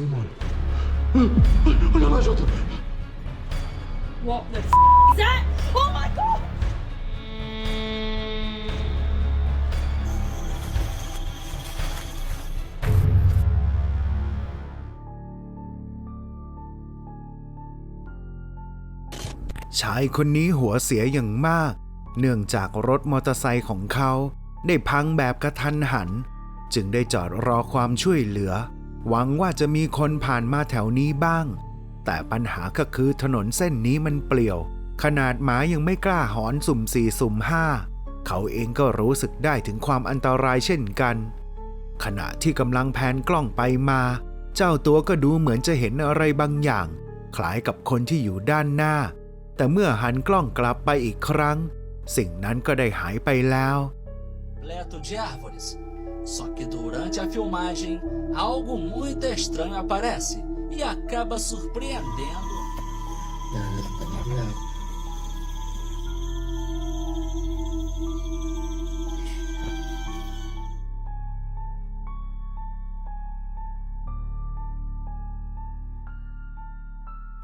foi, mano? Olha lá, Jota. What the f is that? Oh my god! ชายคนนี้หัวเสียอย่างมาก เนื่องจากรถมอเตอร์ไซค์ของเขา ได้พังแบบกระทันหัน จึงได้จอดรอความช่วยเหลือ หวังว่าจะมีคนผ่านมาแถวนี้บ้าง แต่ปัญหาก็คือถนนเส้นนี้มันเปลี่ยว ขนาดหมายังไม่กล้าหอนสุ่มสี่สุ่มห้าเขาเองก็รู้สึกได้ถึงความอันตรายเช่นกัน ขณะที่กำลังแพนกล้องไปมา เจ้าตัวก็ดูเหมือนจะเห็นอะไรบางอย่าง คล้ายกับคนที่อยู่ด้านหน้า แต่เมื่อหันกล้องกลับไปอีกครั้ง สิ่งนั้นก็ได้หายไปแล้ว Leto de árvores. Só que durante a filmagem, algo muito estranho aparece e acaba surpreendendo.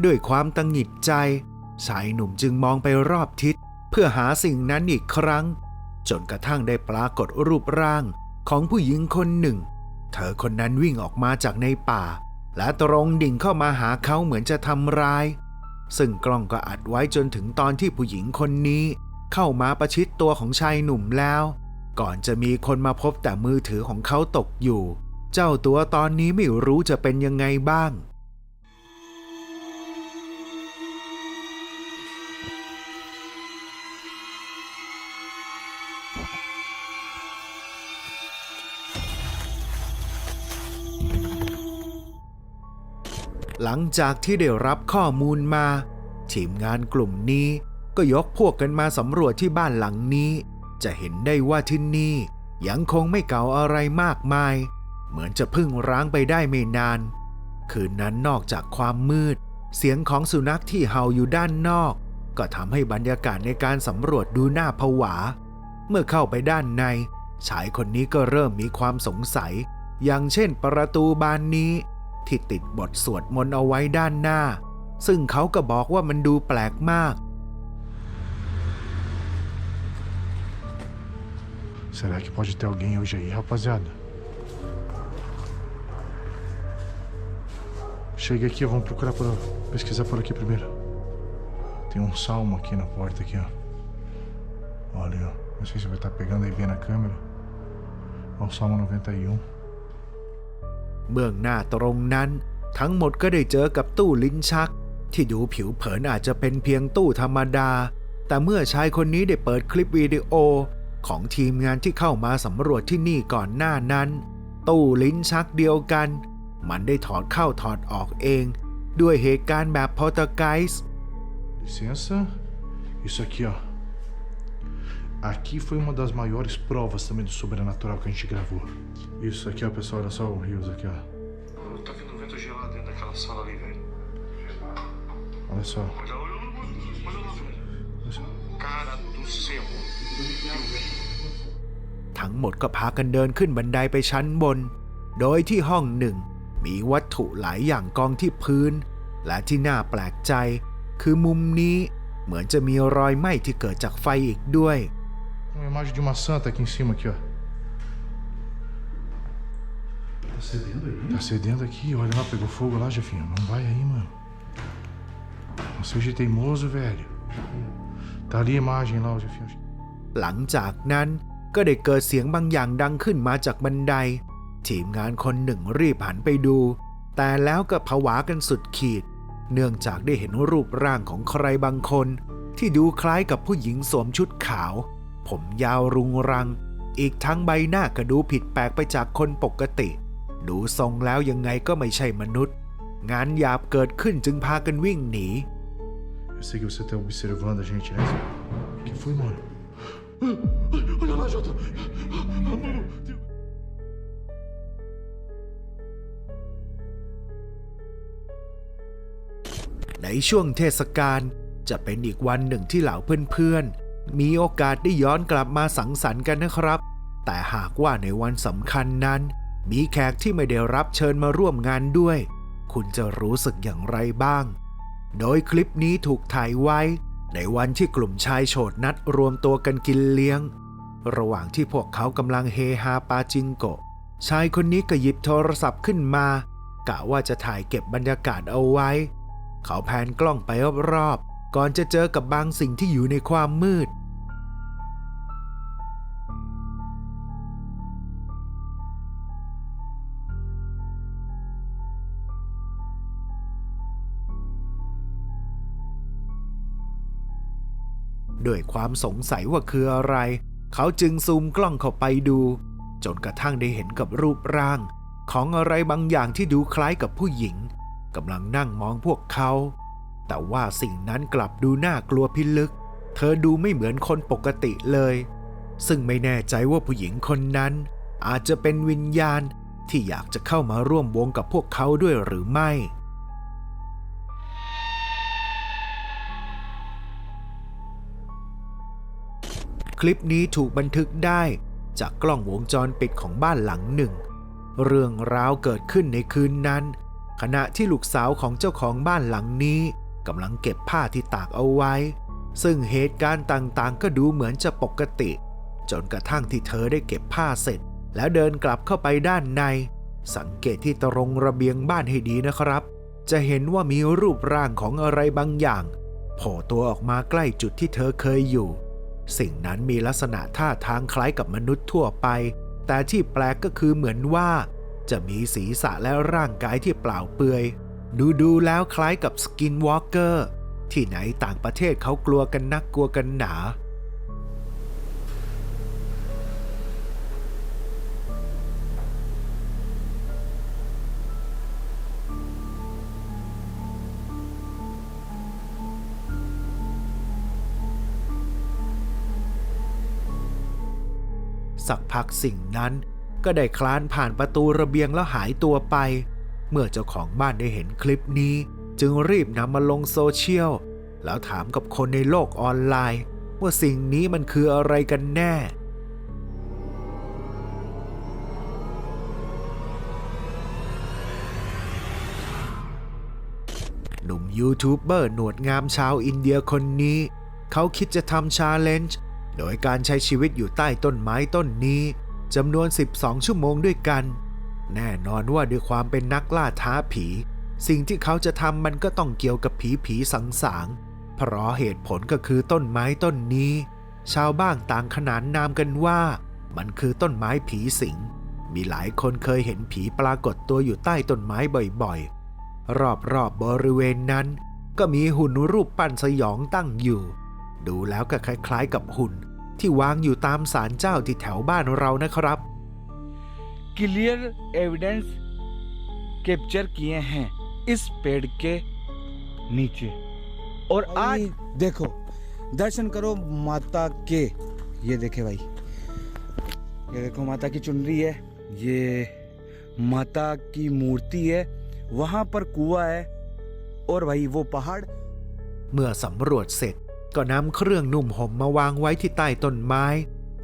ด้วยความตังหงิดใจ ชายหนุ่มจึงมองไปรอบทิศ เพื่อหาสิ่งนั้นอีกครั้ง จนกระทั่งได้ปรากฏรูปร่าง ของผู้หญิงคนหนึ่ง เธอคนนั้นวิ่งออกมาจากในป่า และตรงดิ่งเข้ามาหาเขาเหมือนจะทำร้าย ซึ่งกล้องก็อัดไว้จนถึงตอนที่ผู้หญิงคนนี้ เข้ามาประชิดตัวของชายหนุ่มแล้ว ก่อนจะมีคนมาพบแต่มือถือของเขาตกอยู่ เจ้าตัวตอนนี้ไม่รู้จะเป็นยังไงบ้าง หลังจากที่ได้รับข้อมูลมา ทีมงานกลุ่มนี้ก็ยกพวกกันมาสำรวจที่บ้านหลังนี้ จะเห็นได้ว่าที่นี่ยังคงไม่เก่าอะไรมากมาย เหมือนจะเพึ่งร้างไปได้ไม่นาน คืนนั้นนอกจากความมืด เสียงของสุนัขที่เห่าอยู่ด้านนอก ก็ทำให้บรรยากาศในการสำรวจดูน่าผวา เมื่อเข้าไปด้านใน ชายคนนี้ก็เริ่มมีความสงสัย อย่างเช่นประตูบานนี้ ที่ติดบทสวดมนต์เอาไว้ด้านหน้า ซึ่งเขาก็บอกว่ามันดูแปลกมาก Será que pode ter alguém hoje aí, rapaziada? Chega aqui, vamos procurar por, pesquisar por aqui primeiro. Tem um salmo aqui na porta aqui, ó. Olha, ó. Não sei se vai estar pegando aí bem na câmera. Ó, o Salmo 91. เบื้องหน้าตรงนั้น ทั้งหมดก็ได้เจอกับตู้ลิ้นชัก ที่ดูผิวเผินอาจจะเป็นเพียงตู้ธรรมดา แต่เมื่อชายคนนี้ได้เปิดคลิปวิดีโอ ของทีมงานที่เข้ามาสำรวจที่นี่ก่อนหน้านั้น ตู้ลิ้นชักเดียวกัน มันได้ถอดเข้าถอดออกเอง ด้วยเหตุการณ์แบบพอตไกส์ Licença. Isso aqui, ó. Aqui foi uma das maiores provas também do sobrenatural que a gente gravou. Isso aqui, ó, pessoal, olha só o rios aqui, ó. Tá vindo um vento gelado dentro daquela sala ali, velho. Olha só. Olha, olha, olha, olha lá, velho. Cara do céu. ทั้งหมดก็พากันเดินขึ้นบันไดไปชั้นบน โดยที่ห้องหนึ่ง มีวัตถุหลายอย่างกองที่พื้น และที่น่าแปลกใจ คือมุมนี้เหมือนจะมีรอยไหม้ที่เกิดจากไฟอีกด้วย Uma imagem de uma santa aqui em cima, aqui, ó. Tá cedendo aí? Tá cedendo aqui, olha lá, pegou fogo lá, Jefinho. Não vai aí, mano. Não seja teimoso, velho. Tá ali a imagem lá, ó, Jefinho. หลังจากนั้นก็ได้เกิดเสียงบางอย่างดังขึ้นมาจากบันได ทีมงานคนหนึ่งรีบหันไปดู แต่แล้วก็ผวากันสุดขีด เนื่องจากได้เห็นรูปร่างของใครบางคน ที่ดูคล้ายกับผู้หญิงสวมชุดขาว ผมยาวรุงรัง อีกทั้งใบหน้าก็ดูผิดแปลกไปจากคนปกติ ดูทรงแล้วยังไงก็ไม่ใช่มนุษย์ งานหยาบเกิดขึ้นจึงพากันวิ่งหนี Eu sei que você tá observando a gente, né? O que foi, mano? Olha lá, Jota. Mano, tem- ในช่วงเทศกาลจะเป็นอีกวันหนึ่งที่เหล่าเพื่อนๆ มีโอกาสได้ย้อนกลับมาสังสรรค์กันนะครับ แต่หากว่าในวันสำคัญนั้น มีแขกที่ไม่ได้รับเชิญมาร่วมงานด้วย คุณจะรู้สึกอย่างไรบ้าง โดยคลิปนี้ถูกถ่ายไว้ ในวันที่กลุ่มชายโฉดนัดรวมตัวกันกินเลี้ยง ระหว่างที่พวกเขากำลังเฮฮาปาจิงโกะชายคนนี้ก็หยิบโทรศัพท์ขึ้นมากะว่าจะถ่ายเก็บบรรยากาศเอาไว้ เขาแพนกล้องไปรอบ ก่อนจะเจอกับบางสิ่งที่อยู่ในความมืด ด้วยความสงสัยว่าคืออะไร เขาจึงซูมกล้องเข้าไปดู จนกระทั่งได้เห็นกับรูปร่าง ของอะไรบางอย่างที่ดูคล้ายกับผู้หญิงกำลังนั่งมองพวกเขา แต่ว่าสิ่งนั้นกลับดูน่ากลัวพิลึก เธอดูไม่เหมือนคนปกติเลย ซึ่งไม่แน่ใจว่าผู้หญิงคนนั้น อาจจะเป็นวิญญาณที่อยากจะเข้ามาร่วมวงกับพวกเขาด้วยหรือไม่ คลิปนี้ถูกบันทึกได้จากกล้องวงจรปิดของบ้านหลังหนึ่ง เรื่องราวเกิดขึ้นในคืนนั้น ขณะที่ลูกสาวของเจ้าของบ้านหลังนี้ กำลังเก็บผ้าที่ตากเอาไว้ ซึ่งเหตุการณ์ต่างๆ ก็ดูเหมือนจะปกติ จนกระทั่งที่เธอได้เก็บผ้าเสร็จ แล้วเดินกลับเข้าไปด้านใน สังเกตที่ตรงระเบียงบ้านให้ดีนะครับ จะเห็นว่ามีรูปร่างของอะไรบางอย่างโผล่ตัวออกมาใกล้จุดที่เธอเคยอยู่ สิ่งนั้นมีลักษณะท่าทางคล้ายกับมนุษย์ทั่วไป แต่ที่แปลกก็คือเหมือนว่า จะมีศีรษะและร่างกายที่เปล่าเปลือย ดูดูๆแล้วคล้ายกับสกินวอล์กเกอร์ที่ไหนต่างประเทศเขากลัวกันนักกลัวกันหนา สักพักสิ่งนั้นก็ได้คลานผ่านประตูระเบียงแล้วหายตัวไป เมื่อเจ้าของบ้านได้เห็นคลิปนี้ จึงรีบนำมาลงโซเชียล แล้วถามกับคนในโลกออนไลน์ ว่าสิ่งนี้มันคืออะไรกันแน่ หนุ่มยูทูบเบอร์หนวดงามชาวอินเดียคนนี้ เขาคิดจะทำชาเลนจ์โดยการใช้ชีวิตอยู่ใต้ต้นไม้ต้นนี้จำนวน 12 ชั่วโมงด้วยกัน แน่นอนว่าด้วยความเป็นนักล่าท้าผี สิ่งที่เขาจะทำมันก็ต้องเกี่ยวกับผีผีสังสางเพราะเหตุผลก็คือต้นไม้ต้นนี้ ชาวบ้านต่างขนานนามกันว่า มันคือต้นไม้ผีสิง มีหลายคนเคยเห็นผีปรากฏตัวอยู่ใต้ต้นไม้บ่อยๆ รอบๆบบริเวณนั้น ก็มีหุ่นรูปปั้นสยองตั้งอยู่ ดูแล้วก็คล้ายๆกับหุ่นที่วางอยู่ตามศาลเจ้าที่แถวบ้านเรานะครับ clear evidence capture किए हैं इस पेड़ के नीचे और आज भाई देखो दर्शन करो माता के ये देखे भाई ये देखो माता की चुनरी है ये माता की मूर्ति है वहां पर कुआ है और भाई वो पहाड़ เมื่อสำรวจเสร็จก็นำเครื่องนุ่มห่มมาวางไว้ที่ใต้ต้นไม้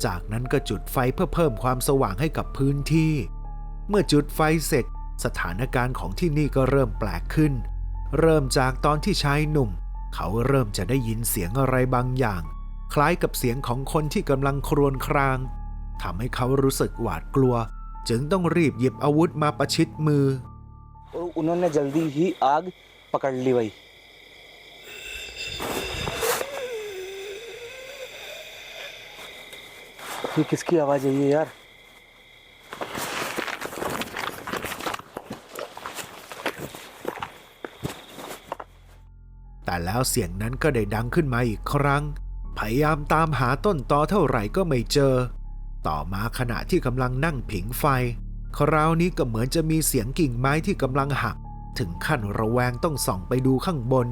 จากนั้นก็จุดไฟเพื่อเพิ่มความสว่างให้กับพื้นที่ เมื่อจุดไฟเสร็จ สถานการณ์ของที่นี่ก็เริ่มแปลกขึ้น เริ่มจากตอนที่ชายหนุ่ม เขาเริ่มจะได้ยินเสียงอะไรบางอย่าง คล้ายกับเสียงของคนที่กำลังครวญครางทำให้เขารู้สึกหวาดกลัว จึงต้องรีบหยิบอาวุธมาประชิดมือ और उन्होंने जल्दी ही आग पकड़ ली भाई ये किसकी आवाज है ये यार แต่แล้วเสียงนั้นก็ได้ดังขึ้นมาอีกครั้ง พยายามตามหาต้นตอเท่าไหร่ก็ไม่เจอ ต่อมาขณะที่กำลังนั่งผิงไฟ คราวนี้ก็เหมือนจะมีเสียงกิ่งไม้ที่กำลังหัก ถึงขั้นระแวงต้องส่องไปดูข้างบน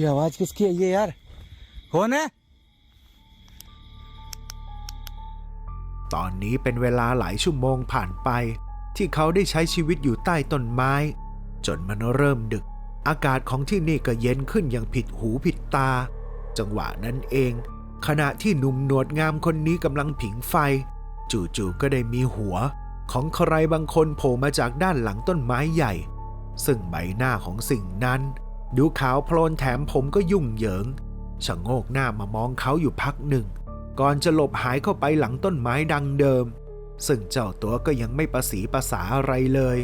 ये आवाज किसकी है ये यार कौन है ตอนนี้เป็นเวลาหลายชั่วโมงผ่านไป ที่เขาได้ใช้ชีวิตอยู่ใต้ต้นไม้ จนมันเริ่มดึก อากาศของที่นี่ก็เย็นขึ้นอย่างผิดหูผิดตา จังหวะนั้นเอง ขณะที่หนุ่มหนวดงามคนนี้กำลังผิงไฟ จู่ๆก็ได้มีหัว ของใครบางคนโผล่มาจากด้านหลังต้นไม้ใหญ่ ซึ่งใบหน้าของสิ่งนั้น ดูขาวโพลนแถมผมก็ยุ่งเหยิงชะโงกหน้ามามองเขาอยู่พักหนึ่ง ก่อนจะหลบหายเข้าไปหลังต้นไม้ดังเดิม ซึ่งเจ้าตัวก็ยังไม่ประสีภาษาอะไรเลย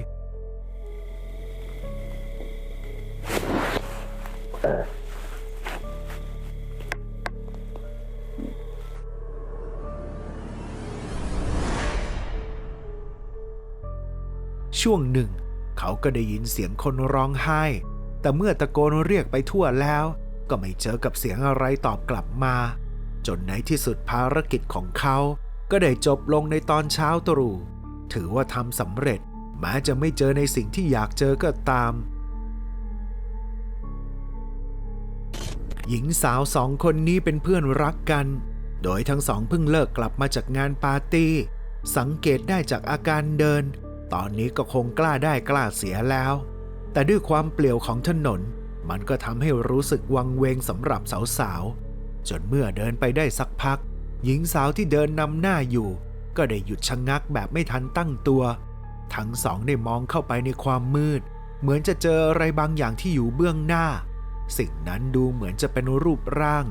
ช่วงหนึ่ง เขาก็ได้ยินเสียงคนร้องไห้ แต่เมื่อตะโกนเรียกไปทั่วแล้ว ก็ไม่เจอกับเสียงอะไรตอบกลับมา จนในที่สุดภารกิจของเขา ก็ได้จบลงในตอนเช้าตรู่ ถือว่าทำสำเร็จแม้จะไม่เจอในสิ่งที่อยากเจอก็ตาม หญิงสาวสองคนนี้เป็นเพื่อนรักกัน โดยทั้งสองเพิ่งเลิกกลับมาจากงานปาร์ตี้ สังเกตได้จากอาการเดิน ตอนนี้ก็คงกล้าได้กล้าเสียแล้ว แต่ด้วยความเปลี่ยวของถนน มันก็ทำให้รู้สึกวังเวงสำหรับสาวๆ จนเมื่อเดินไปได้สักพัก หญิงสาวที่เดินนำหน้าอยู่ ก็ได้หยุดชะงงักแบบไม่ทันตั้งตัว ทั้งสองได้มองเข้าไปในความมืด เหมือนจะเจออะไรบางอย่างที่อยู่เบื้องหน้า สิ่งนั้นดูเหมือนจะเป็นรูปร่าง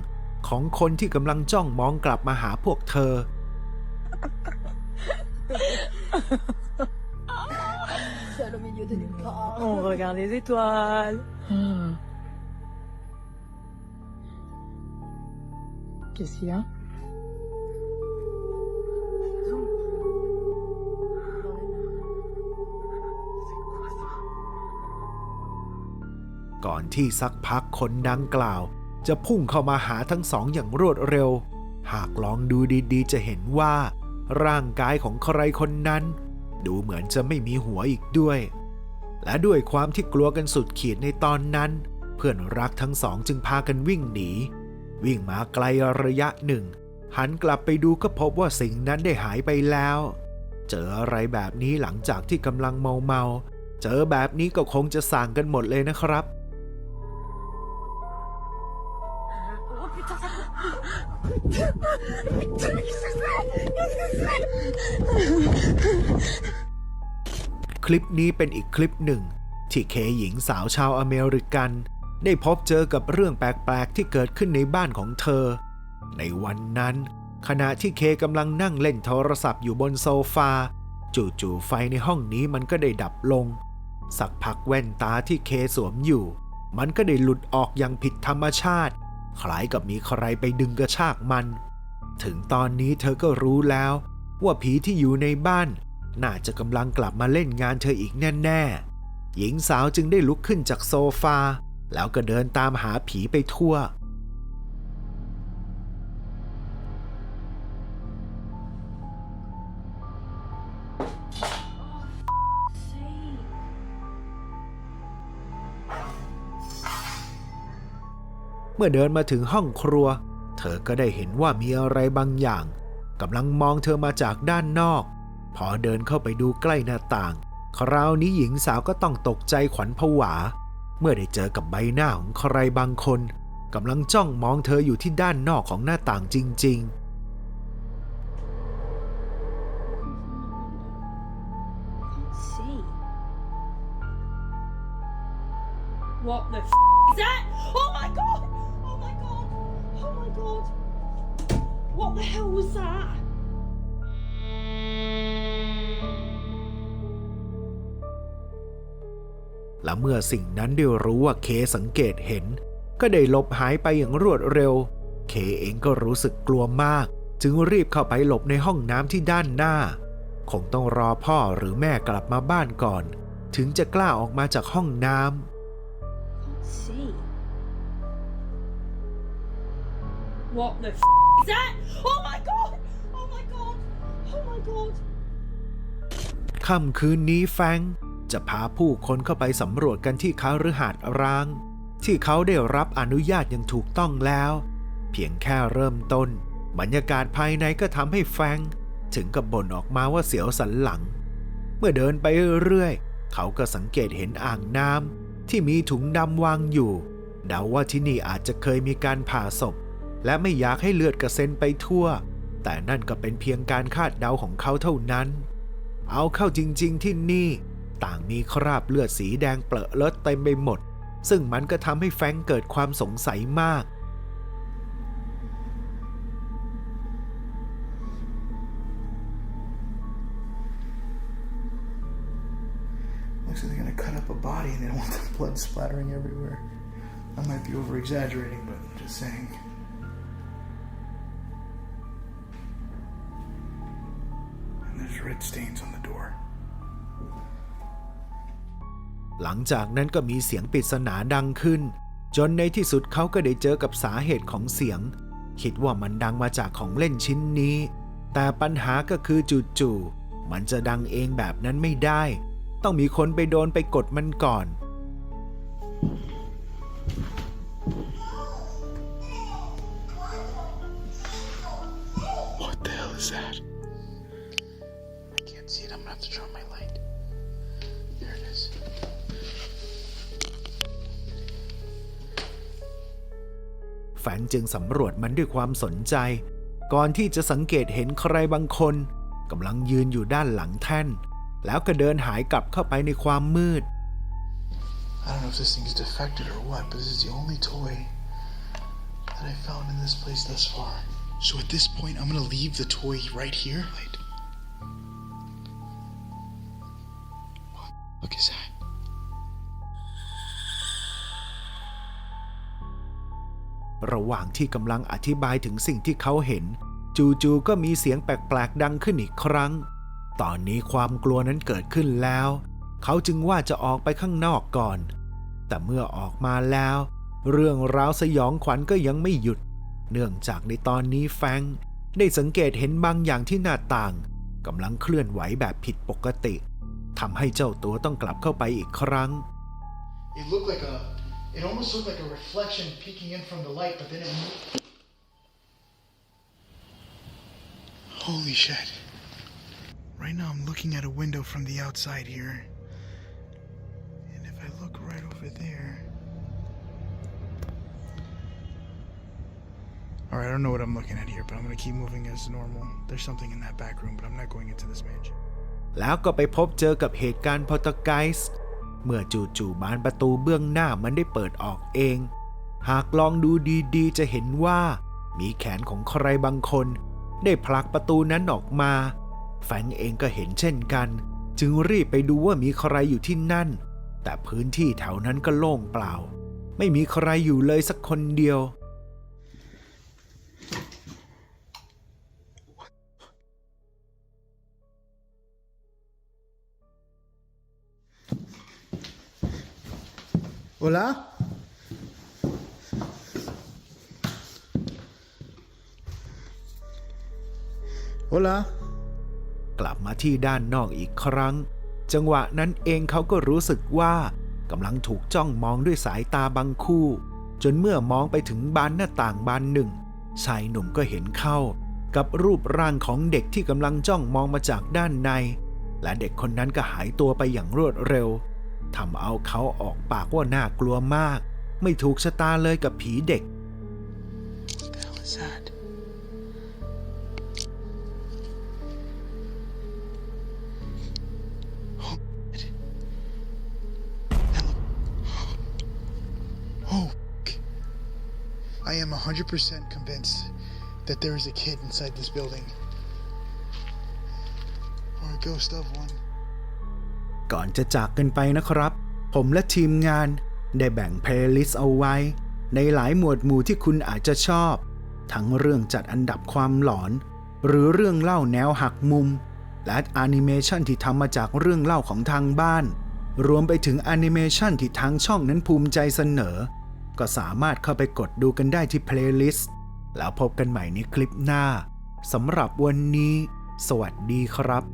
ของคนที่กำลังจ้องมองกลับมาหาพวกเธอ C'est au milieu de nulle part. On regarde les étoiles. Qu'est-ce qu'il y a ก่อนที่สักพักคนดังกล่าว จะพุ่งเข้ามาหาทั้งสองอย่างรวดเร็ว หากลองดูดีๆ จะเห็นว่า ร่างกายของใครคนนั้น ดูเหมือนจะไม่มีหัวอีกด้วย และด้วยความที่กลัวกันสุดขีดในตอนนั้น เพื่อนรักทั้งสองจึงพากันวิ่งหนี วิ่งมาไกลระยะหนึ่ง หันกลับไปดูก็พบว่าสิ่งนั้นได้หายไปแล้ว เจออะไรแบบนี้หลังจากที่กำลังเมาเมาๆเจอแบบนี้ก็คงจะสั่งกันหมดเลยนะครับ คลิปนี้เป็นอีกคลิปหนึ่ง ที่เคหญิงสาวชาวอเมริกัน ได้พบเจอกับเรื่องแปลก ๆ ที่เกิดขึ้นในบ้านของเธอ ในวันนั้น ขณะที่เคกำลังนั่งเล่นโทรศัพท์อยู่บนโซฟา จู่ๆไฟในห้องนี้มันก็ได้ดับลง สักพักแว่นตาที่เคสวมอยู่ มันก็ได้หลุดออกอย่างผิดธรรมชาติ คล้ายกับมีใครไปดึงกระชากมัน ถึงตอนนี้เธอก็รู้แล้ว ว่าผีที่อยู่ในบ้าน น่าจะกำลังกลับมาเล่นงานเธออีกแน่ๆ หญิงสาวจึงได้ลุกขึ้นจากโซฟา แล้วก็เดินตามหาผีไปทั่ว เมื่อเดินมาถึงห้องครัว เธอก็ได้เห็นว่ามีอะไรบางอย่างกำลังมองเธอมาจากด้านนอก พอเดินเข้าไปดูใกล้หน้าต่าง คราวนี้หญิงสาวก็ต้องตกใจขวัญผวา เมื่อได้เจอกับใบหน้าของใครบางคนกำลังจ้องมองเธออยู่ที่ด้านนอกของหน้าต่างจริง See. What the hell was that? ๆและเมื่อสิ่งนั้นได้รู้ว่าเคสังเกตเห็น ก็ได้หลบหายไปอย่างรวดเร็ว เคเองก็รู้สึกกลัวมาก จึงรีบเข้าไปหลบในห้องน้ำที่ด้านหน้า คงต้องรอพ่อหรือแม่กลับมาบ้านก่อน ถึงจะกล้าออกมาจากห้องน้ำ See. What the f is that? Oh my god! Oh my god! Oh my god! ค่ำคืนนี้แฟงจะพาผู้คนเข้าไปสำรวจกันที่คาฤหาสน์ร้าง ที่เขาได้รับอนุญาตอย่างถูกต้องแล้ว เพียงแค่เริ่มต้น บรรยากาศภายในก็ทำให้แฟงถึงกับบ่นออกมาว่าเสียวสันหลัง เมื่อเดินไปเรื่อยๆ เขาก็สังเกตเห็นอ่างน้ำที่มีถุงดำวางอยู่ เดาว่าที่นี่อาจจะเคยมีการผ่าศพ และไม่อยากให้เลือดกระเซ็นไปทั่ว แต่นั่นก็เป็นเพียงการคาดเดาของเขาเท่านั้น เอาเข้าจริง ๆ ที่นี่ ต่างมีคราบเลือดสีแดงเปลอะเลอะเต็มไปหมด ซึ่งมันก็ทำให้แฟงเกิดความสงสัยมาก there's red stains on the door. หลังจากนั้นก็มีเสียงปริศนาดังขึ้น จนในที่สุดเขาก็ได้เจอกับสาเหตุของเสียง คิดว่ามันดังมาจากของเล่นชิ้นนี้ แต่ปัญหาก็คือจู่ๆมันจะดังเองแบบนั้นไม่ได้ ต้องมีคนไปโดนไปกดมันก่อน can't see it. I'm gonna have to turn on my light. There it is. แฟรงค์จึงสำรวจมันด้วยความสนใจ ก่อนที่จะสังเกตเห็นใครบางคนกำลังยืนอยู่ด้านหลังแท่น แล้วก็เดินหายกลับเข้าไปในความมืด I don't know if this thing's defected or what, but this is the only toy that I found in this place thus far. So at this point, I'm gonna leave the toy right here. Wait. What the fuck is that? ระหว่างที่กำลังอธิบายถึงสิ่งที่เขาเห็น จู่ๆก็มีเสียงแปลกๆดังขึ้นอีกครั้ง ตอนนี้ความกลัวนั้นเกิดขึ้นแล้ว เขาจึงว่าจะออกไปข้างนอกก่อน แต่เมื่อออกมาแล้ว เรื่องราวสยองขวัญก็ยังไม่หยุด เนื่องจากในตอนนี้แฟงได้สังเกตเห็นบางอย่างที่หน้าต่างกำลังเคลื่อนไหวแบบผิดปกติ ทำให้เจ้าตัวต้องกลับเข้าไปอีกครั้ง It looked like a. It almost looked like a reflection peeking in from the light, but then it moved. Holy shit. Right now, I'm looking at a window from the outside here. And if I look right over there. Alright, I don't know what I'm looking at here, but I'm gonna keep moving as normal. There's something in that back room, but I'm not going into this mansion. แล้วก็ไปพบเจอกับเหตุการณ์พอตไกส์เมื่อจู่ๆบานประตูเบื้องหน้ามันได้เปิดออกเอง หากลองดูดีๆ จะเห็นว่า มีแขนของใครบางคน ได้ผลักประตูนั้นออกมา แฟงเองก็เห็นเช่นกัน จึงรีบไปดูว่ามีใครอยู่ที่นั่น แต่พื้นที่แถวนั้นก็โล่งเปล่า ไม่มีใครอยู่เลยสักคนเดียว Hola? Hola? กลับมาที่ด้านนอกอีกครั้ง จังหวะนั้นเองเขาก็รู้สึกว่ากำลังถูกจ้องมองด้วยสายตาบางคู่ จนเมื่อมองไปถึงบานหน้าต่างบานหนึ่ง ชายหนุ่มก็เห็นเข้า กับรูปร่างของเด็กที่กำลังจ้องมองมาจากด้านใน และเด็กคนนั้นก็หายตัวไปอย่างรวดเร็ว ทำเอาเขาออกปากว่าน่ากลัวมาก ไม่ถูกชะตาเลยกับผีเด็ก What the hell is that? Oh, it- that look- Oh, f- I am 100% convinced that there is a kid inside this building. Or a ghost of one. ก่อนจะจากกันไปนะครับ ผมและทีมงานได้แบ่งเพลย์ลิสต์เอาไว้ ในหลายหมวดหมู่ที่คุณอาจจะชอบ ทั้งเรื่องจัดอันดับความหลอน หรือเรื่องเล่าแนวหักมุม และแอนิเมชันที่ทำมาจากเรื่องเล่าของทางบ้าน รวมไปถึงแอนิเมชันที่ทางช่องนั้นภูมิใจเสนอ ก็สามารถเข้าไปกดดูกันได้ที่เพลย์ลิสต์แล้วพบกันใหม่ในคลิปหน้าสำหรับวันนี้ สวัสดีครับ